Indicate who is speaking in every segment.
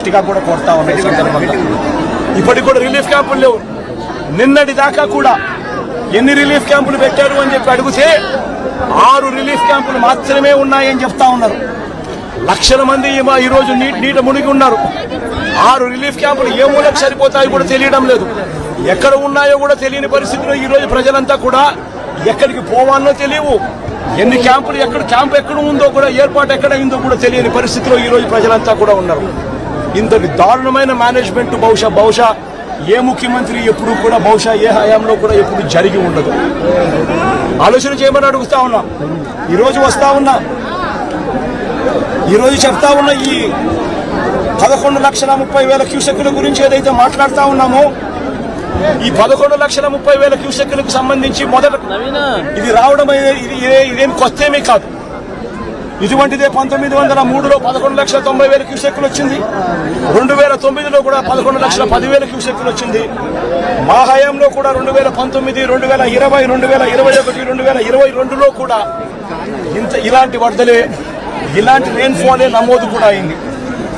Speaker 1: గట్టిగా కూడా కొడతా ఉన్నాయి సందర్భంగా. ఇప్పటికి కూడా రిలీఫ్ క్యాంపులు లేవు. నిన్నటి దాకా కూడా ఎన్ని రిలీఫ్ క్యాంపులు పెట్టారు అని చెప్పి అడిగితే ఆరు రిలీఫ్ క్యాంపులు మాత్రమే ఉన్నాయని చెప్తా ఉన్నారు. లక్షల మంది ఈరోజు ఈ రోజు నీట మునిగి ఉన్నారు. ఆరు రిలీఫ్ క్యాంపులు ఏ మూలకు సరిపోతాయో కూడా తెలియడం లేదు. ఎక్కడ ఉన్నాయో కూడా తెలియని పరిస్థితిలో ఈ రోజు ప్రజలంతా కూడా ఎక్కడికి పోవాలో తెలియవు. ఎన్ని క్యాంపులు ఎక్కడ క్యాంప్ ఎక్కడ ఉందో కూడా ఏర్పాటు ఎక్కడ అయిందో కూడా తెలియని పరిస్థితిలో ఈ రోజు ప్రజలంతా కూడా ఉన్నారు. ఇంతటి దారుణమైన మేనేజ్మెంట్ బహుశా బహుశా ఏ ముఖ్యమంత్రి ఎప్పుడు కూడా బహుశా ఏ హయాంలో కూడా ఎప్పుడు జరిగి ఉండదు. ఆలోచన చేయమని అడుగుతా ఉన్నా. ఈరోజు వస్తా ఉన్నా. ఈరోజు చెప్తా ఉన్న ఈ పదకొండు లక్షల ముప్పై వేల క్యూసెక్కుల గురించి ఏదైతే మాట్లాడుతా ఉన్నామో ఈ పదకొండు లక్షల ముప్పై వేల క్యూసెక్కులకు సంబంధించి మొదట ఇది రావడం ఇది ఇదే- ఇదేం కొత్తేమీ కాదు. ఇటువంటిదే పంతొమ్మిది వందల మూడులో పదకొండు లక్షల తొంభై వేల క్యూసెక్కులు వచ్చింది. రెండు వేల తొమ్మిదిలో కూడా పదకొండు లక్షల పదివేల క్యూసెక్కులు వచ్చింది. మా హయాంలో కూడా రెండు వేల పంతొమ్మిది రెండు వేల ఇరవై రెండు వేల ఇరవై ఒకటి రెండు వేల ఇరవై రెండులో కూడా ఇంత ఇలాంటి వరదలే ఇలాంటి రెయిన్ఫాలే నమోదు కూడా అయింది.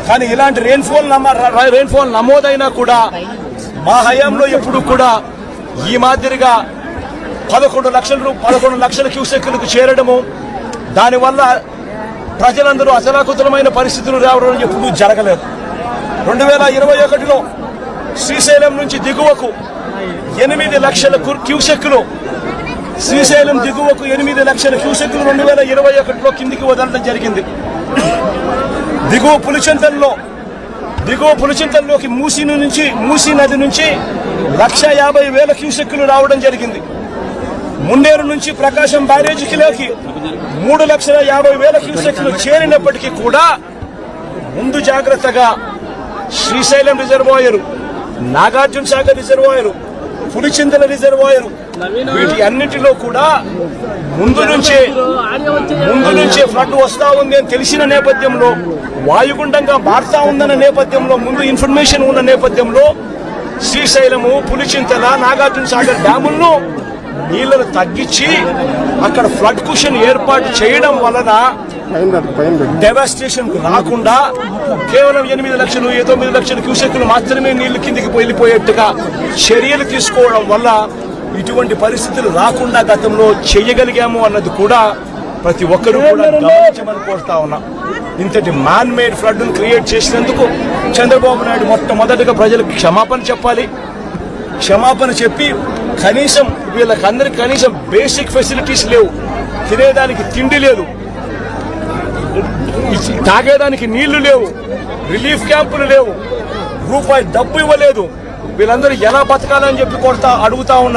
Speaker 1: కానీ ఇలాంటి రెయిన్ఫాల్ రెయిన్ఫాల్ నమోదైనా కూడా మా హయాంలో ఎప్పుడు కూడా ఈ మాదిరిగా పదకొండు లక్షల పదకొండు లక్షల క్యూసెక్కులకు చేరడము దానివల్ల ప్రజలందరూ అచలాకుతలమైన పరిస్థితులు రావడం ఎప్పుడూ జరగలేదు. రెండు వేల ఇరవై ఒకటిలో శ్రీశైలం నుంచి దిగువకు ఎనిమిది లక్షల కు- క్యూసెక్కులు శ్రీశైలం దిగువకు ఎనిమిది లక్షల క్యూసెక్కులు రెండు వేల ఇరవై ఒకటిలో కిందికి వదలడం జరిగింది. దిగువ పులిచింతల్లో దిగువ పులిచింతల్లోకి మూసీ నుంచి మూసీ నది నుంచి లక్ష యాభై వేల క్యూసెక్కులు రావడం జరిగింది. మున్నేరు నుంచి ప్రకాశం బ్యారేజీకిలోకి మూడు లక్షల యాభై వేల క్యూసెక్లు చేరినప్పటికీ కూడా ముందు జాగ్రత్తగా Srisailam reservoir Nagarjuna Sagar reservoir Pulichintala reservoir వీటి అన్నిటిలో కూడా ముందు నుంచే ముందు నుంచే ఫ్లడ్ వస్తా ఉంది అని తెలిసిన నేపథ్యంలో వాయుగుండంగా మారుతా ఉందన్న నేపథ్యంలో ముందు ఇన్ఫర్మేషన్ ఉన్న నేపథ్యంలో శ్రీశైలము పులిచింతల నాగార్జున సాగర్ డ్యాములను నీళ్ళను తగ్గించి అక్కడ ఫ్లడ్ కుషన్ ఏర్పాటు చేయడం వలన డెవాస్టేషన్ రాకుండా కేవలం ఎనిమిది లక్షలు తొమ్మిది లక్షల క్యూసెక్లు మాత్రమే నీళ్ళు కిందికి వెళ్ళిపోయేట్టుగా చర్యలు తీసుకోవడం వల్ల ఇటువంటి పరిస్థితులు రాకుండా గతంలో చేయగలిగాము అన్నది కూడా ప్రతి ఒక్కరూ కూడా గమనించమని కోరుతా ఉన్నా. ఇంతటి మ్యాన్ మేడ్ ఫ్లడ్ను క్రియేట్ చేసినందుకు చంద్రబాబు నాయుడు మొట్టమొదటిగా ప్రజలకు క్షమాపణ చెప్పాలి. క్షమాపణ చెప్పి కనీసం వీళ్ళకందరికి కనీసం బేసిక్ ఫెసిలిటీస్ లేవు. తినేదానికి తిండి లేదు. తాగేదానికి నీళ్ళు లేవు. రిలీఫ్ క్యాంపులు లేవు. రూపాయి డబ్బు ఇవ్వలేదు. వీళ్ళందరూ ఎలా బతకాలని చెప్పి కొడతా అడుగుతా ఉన్నారు.